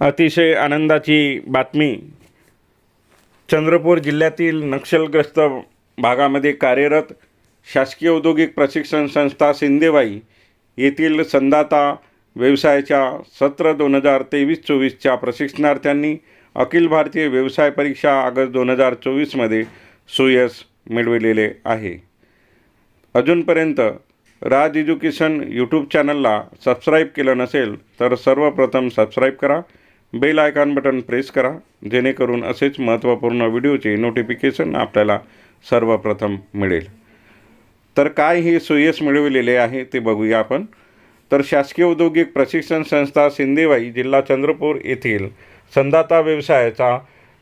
अतिशय आनंदाची बातमी. चंद्रपूर जिल्ह्यातील नक्षलग्रस्त भागामध्ये कार्यरत शासकीय औद्योगिक प्रशिक्षण संस्था सिंदेबाई येथील संदाता व्यवसायाच्या सत्र दोन हजार तेवीस चोवीसच्या प्रशिक्षणार्थ्यांनी अखिल भारतीय व्यवसाय परीक्षा ऑगस्ट दोन हजार चोवीसमध्ये सुयश मिळविलेले आहे. अजूनपर्यंत राज एज्युकेशन यूट्यूब चॅनलला सबस्क्राईब केलं नसेल तर सर्वप्रथम सबस्क्राईब करा. बेल आयकॉन बटन प्रेस करा जेणेकरून असेच महत्त्वपूर्ण व्हिडिओचे नोटिफिकेशन आपल्याला सर्वप्रथम मिळेल. तर काय हे सुयश मिळविलेले आहे ते बघूया आपण. तर शासकीय औद्योगिक प्रशिक्षण संस्था सिंदेवाई जिल्हा चंद्रपूर येथील संदाता व्यवसायाचा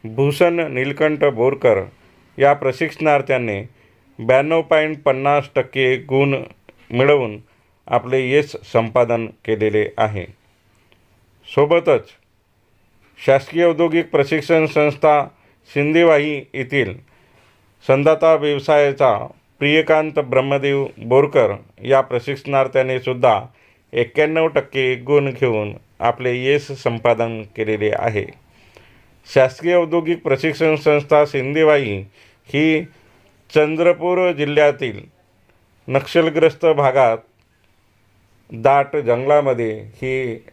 भूषण नीलकंठ बोरकर या प्रशिक्षणार्थ्यांनी ब्याण्णव पॉईंट पन्नास टक्के गुण मिळवून आपले यश संपादन केलेले आहे. सोबतच शासकीय औद्योगिक प्रशिक्षण संस्था शिंदेवाही येथील संदाता व्यवसायाचा प्रियकांत ब्रह्मदेव बोरकर या प्रशिक्षणार्थ्याने सुद्धा एक्क्याण्णव टक्के गुण घेऊन आपले यश संपादन केलेले आहे. शासकीय औद्योगिक प्रशिक्षण संस्था सिंदेवाई ही चंद्रपूर जिल्ह्यातील नक्षलग्रस्त भागात दाट जंगलामध्ये ही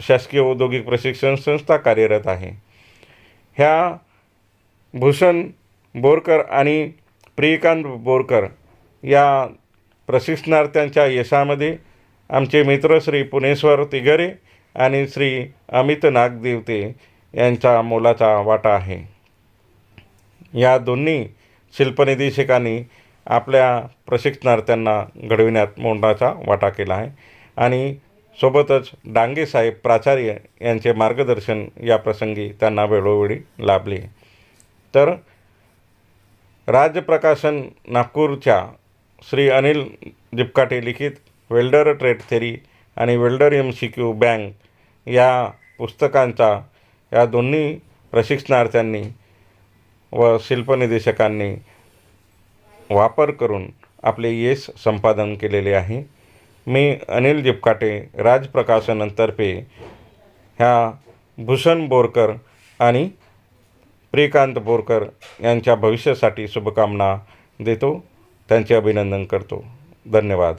शासकीय औद्योगिक प्रशिक्षण संस्था कार्यरत आहे. ह्या भूषण बोरकर आणि प्रियकांत बोरकर या प्रशिक्षणार्थ्यांच्या यशामध्ये आमचे मित्र श्री पुणेश्वर तिगरे आणि श्री अमित नागदेवते यांचा मोलाचा वाटा आहे. या दोन्ही शिल्पनिदेशकांनी आपल्या प्रशिक्षणार्थ्यांना घडविण्यात मोलाचा वाटा केला आहे आणि सोबतच डांगेसाहेब प्राचार्य यांचे मार्गदर्शन या प्रसंगी त्यांना वेळोवेळी लाभले. तर राज्यप्रकाशन नागपूरच्या श्री अनिल दिपकाटे लिखित वेल्डर ट्रेड थेरी आणि welder M C Q bank या पुस्तकांचा या दोन्ही प्रशिक्षणार्थ्यांनी व शिल्पनिदेशकांनी वापर करून आपले यश संपादन केलेले आहे. मी अनिल जिपकाटे राजप्रकाशनंतर्फे ह्या भूषण बोरकर आणि प्रिकांत बोरकर यांच्या भविष्यासाठी शुभकामना देतो. त्यांचे अभिनंदन करतो. धन्यवाद.